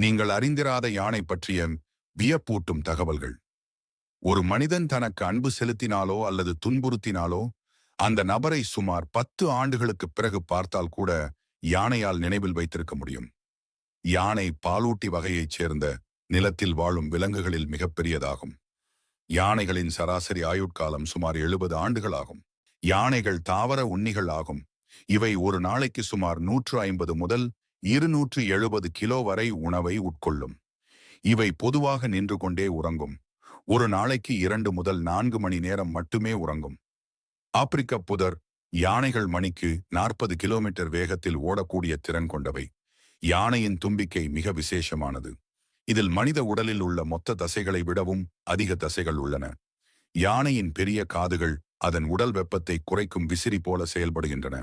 நீங்கள் அறிந்திராத யானை பற்றிய வியப்பூட்டும் தகவல்கள். ஒரு மனிதன் தனக்கு அன்பு செலுத்தினாலோ அல்லது துன்புறுத்தினாலோ அந்த நபரை சுமார் பத்து ஆண்டுகளுக்கு பிறகு பார்த்தால் கூட யானையால் நினைவில் வைத்திருக்க முடியும். யானை பாலூட்டி வகையைச் சேர்ந்த நிலத்தில் வாழும் விலங்குகளில் மிகப்பெரியதாகும் யானைகளின் சராசரி ஆயுட்காலம் சுமார் எழுபது ஆண்டுகளாகும். யானைகள் தாவர உண்ணிகள் ஆகும். இவை ஒரு நாளைக்கு சுமார் நூற்று ஐம்பது முதல் இருநூற்று எழுபது கிலோ வரை உணவை உட்கொள்ளும். இவை பொதுவாக நின்று கொண்டே உறங்கும். ஒரு நாளைக்கு இரண்டு முதல் நான்கு மணி நேரம் மட்டுமே உறங்கும். ஆப்பிரிக்க புதர் யானைகள் மணிக்கு நாற்பது கிலோமீட்டர் வேகத்தில் ஓடக்கூடிய திறன் கொண்டவை. யானையின் தும்பிக்கை மிக விசேஷமானது. இதில் மனித உடலில் உள்ள மொத்த தசைகளை விடவும் அதிக தசைகள் உள்ளன. யானையின் பெரிய காதுகள் அதன் உடல் வெப்பத்தை குறைக்கும் விசிறி போல செயல்படுகின்றன.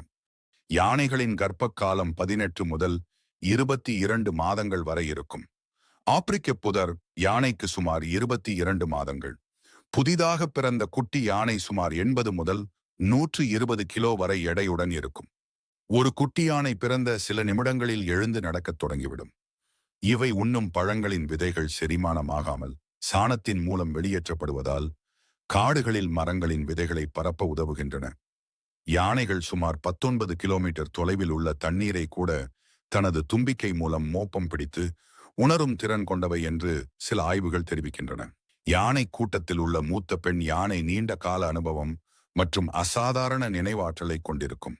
யானைகளின் கர்ப்ப காலம் பதினெட்டு முதல் இருபத்தி இரண்டு மாதங்கள் வரை இருக்கும். ஆப்பிரிக்க புதர் யானைக்கு சுமார் இருபத்தி இரண்டு மாதங்கள். புதிதாக பிறந்த குட்டி யானை சுமார் எண்பது முதல் நூற்று இருபது கிலோ வரை எடையுடன் இருக்கும். ஒரு குட்டி யானை பிறந்த சில நிமிடங்களில் எழுந்து நடக்கத் தொடங்கிவிடும். இவை உண்ணும் பழங்களின் விதைகள் செரிமானமாகாமல் சாணத்தின் மூலம் வெளியேற்றப்படுவதால் காடுகளில் மரங்களின் விதைகளை பரப்ப உதவுகின்றன. யானைகள் சுமார் பத்தொன்பது கிலோமீட்டர் தொலைவில் உள்ள தண்ணீரை கூட தனது தும்பிக்கை மூலம் மோப்பம் பிடித்து உணரும் திறன் கொண்டவை என்று சில ஆய்வுகள் தெரிவிக்கின்றன. யானை கூட்டத்தில் உள்ள மூத்த பெண் யானை நீண்ட கால அனுபவம் மற்றும் அசாதாரண நினைவாற்றலை கொண்டிருக்கும்.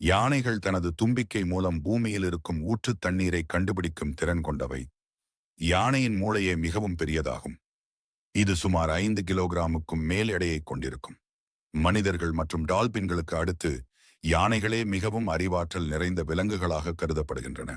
யானைகள் தனது தும்பிக்கை மூலம் பூமியில் இருக்கும் ஊற்றுத் தண்ணீரை கண்டுபிடிக்கும் திறன் கொண்டவை. யானையின் மூளையே மிகவும் பெரியதாகும். இது சுமார் ஐந்து கிலோகிராமுக்கும் மேல் எடையை கொண்டிருக்கும். மனிதர்கள் மற்றும் டால்பின்களுக்கு அடுத்து யானைகளே மிகவும் அறிவாற்றல் நிறைந்த விலங்குகளாக கருதப்படுகின்றன.